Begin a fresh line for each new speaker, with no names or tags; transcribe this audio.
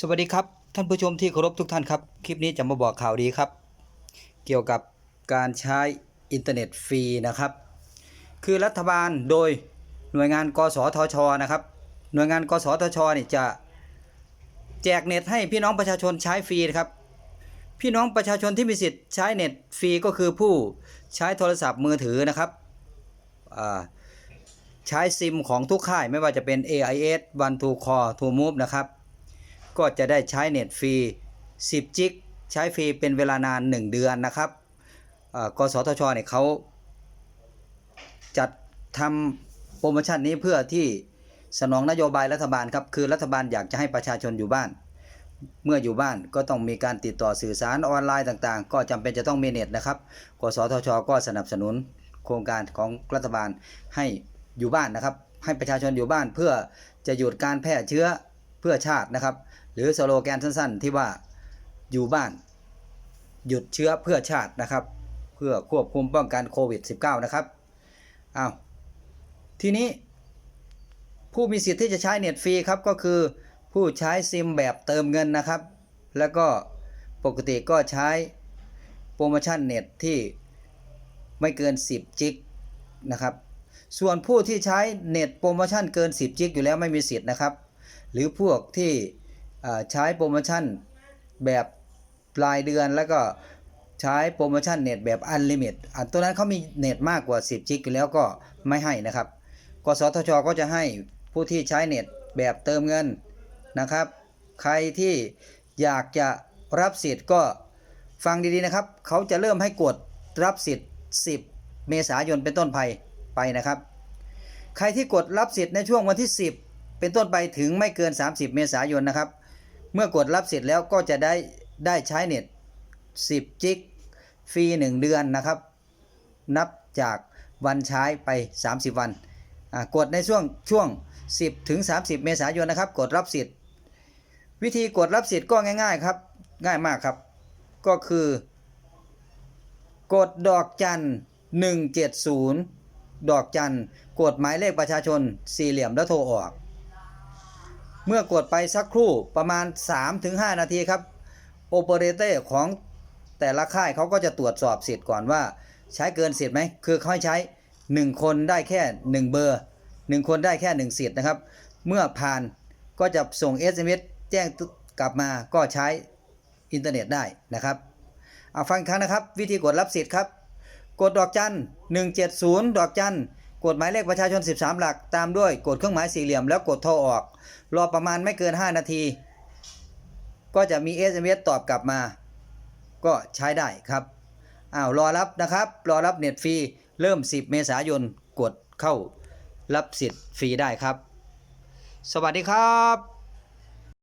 สวัสดีครับท่านผู้ชมที่เคารพทุกท่านครับ คลิปนี้จะมาบอกข่าวดีครับ เกี่ยวกับการใช้อินเทอร์เน็ตฟรีนะครับ คือรัฐบาลโดยหน่วยงานกสทชนะครับ หน่วยงานกสทชนี่จะแจกเน็ตให้พี่น้องประชาชนใช้ฟรีครับ พี่น้องประชาชนที่มีสิทธิ์ใช้เน็ตฟรีก็คือผู้ใช้โทรศัพท์มือถือนะครับใช้ซิมของทุกค่ายไม่ว่าจะเป็น AIS One to Call to Move นะครับ ก็จะได้ใช้เน็ตฟรี 10 จิกใช้ฟรีเป็นเวลานาน 1 เดือนนะครับกสทชเนี่ยเขาจัดทำโปรโมชั่นนี้เพื่อที่สนองนโยบายรัฐบาลครับคือรัฐบาลอยากจะให้ประชาชนอยู่บ้าน เมื่ออยู่บ้านก็ต้องมีการติดต่อสื่อสารออนไลน์ต่างๆ ก็จำเป็นจะต้องมีเน็ตนะครับ กสทช ก็สนับสนุนโครงการของรัฐบาลให้อยู่บ้านนะครับ ให้ประชาชนอยู่บ้านเพื่อจะหยุดการแพร่เชื้อ พื่อชาตินะครับ หรือสโลแกนสั้นๆ ที่ว่าอยู่บ้าน หยุดเชื้อเพื่อชาตินะครับ เพื่อควบคุมป้องกันโควิด -19 นะครับอ้าวทีนี้ผู้มีสิทธิ์ที่จะใช้เน็ตฟรีครับ ก็คือผู้ใช้ซิมแบบเติมเงินนะครับ แล้วก็ปกติก็ใช้โปรโมชั่นเน็ตที่ไม่เกิน 10 จิกนะครับ ส่วนผู้ที่ใช้เน็ตโปรโมชั่นเกิน 10 จิกอยู่แล้วไม่มีสิทธิ์นะครับ หรือพวกที่ใช้โปรโมชั่นแบบรายเดือนแล้วก็ใช้โปรโมชั่นเน็ตแบบอันลิมิตอันตัวนั้นเขามีเน็ตมากกว่า 10 จิกอยู่แล้วก็ไม่ให้นะครับ กสทช ก็จะให้ผู้ที่ใช้เน็ตแบบเติมเงินนะครับ ใครที่อยากจะรับสิทธิ์ก็ฟังดีๆนะครับ เขาจะเริ่มให้กดรับสิทธิ์ 10 เมษายนเป็นต้นไปไปนะครับ ใครที่กดรับสิทธิ์ในช่วงวันที่ 10 เป็นต้นไปถึงไม่เกิน 30 เมษายนนะครับ เมื่อกดรับสิทธิ์แล้วก็จะได้ได้ใช้เน็ต 10 จิกฟรี 1 เดือนนะครับ นับจากวันใช้ไป 30 วัน กดในช่วงช่วง 10 ถึง 30 เมษายนนะครับ กดรับสิทธิ์ วิธีกดรับสิทธิ์ก็ง่ายๆครับ ง่ายมากครับ ก็คือ กดดอกจัน 170 ดอกจัน กดหมายเลขประชาชนสี่เหลี่ยมแล้วโทรออก เมื่อกดไปสักครู่ประมาณ 3-5 นาทีครับโอเปอเรเตอร์ของแต่ละค่ายเขาก็จะตรวจสอบสิทธิ์ก่อนว่า ใช้เกินสิทธิ์ไหมคือเขาให้ใช้ 1 คนได้แค่ 1 เบอร์ 1 คนได้แค่ 1 สิทธิ์นะครับ เมื่อผ่านก็จะส่ง SMS แจ้งกลับมาก็ใช้อินเทอร์เน็ตได้นะครับเอาฟังครั้งนะครับ วิธีกดรับสิทธิ์ครับ กดดอกจัน 170 ดอกจัน กดหมายเลขประชาชน 13 หลัก ตามด้วยกดเครื่องหมายสี่เหลี่ยมแล้วกดโทรออก รอประมาณไม่เกิน 5 นาที ก็จะมี SMS ตอบกลับมา ก็ใช้ได้ครับอ้าวรอรับนะครับ รอรับเน็ตฟรีเริ่ม 10 เมษายนกดเข้ารับสิทธิ์ฟรีได้ครับ สวัสดีครับ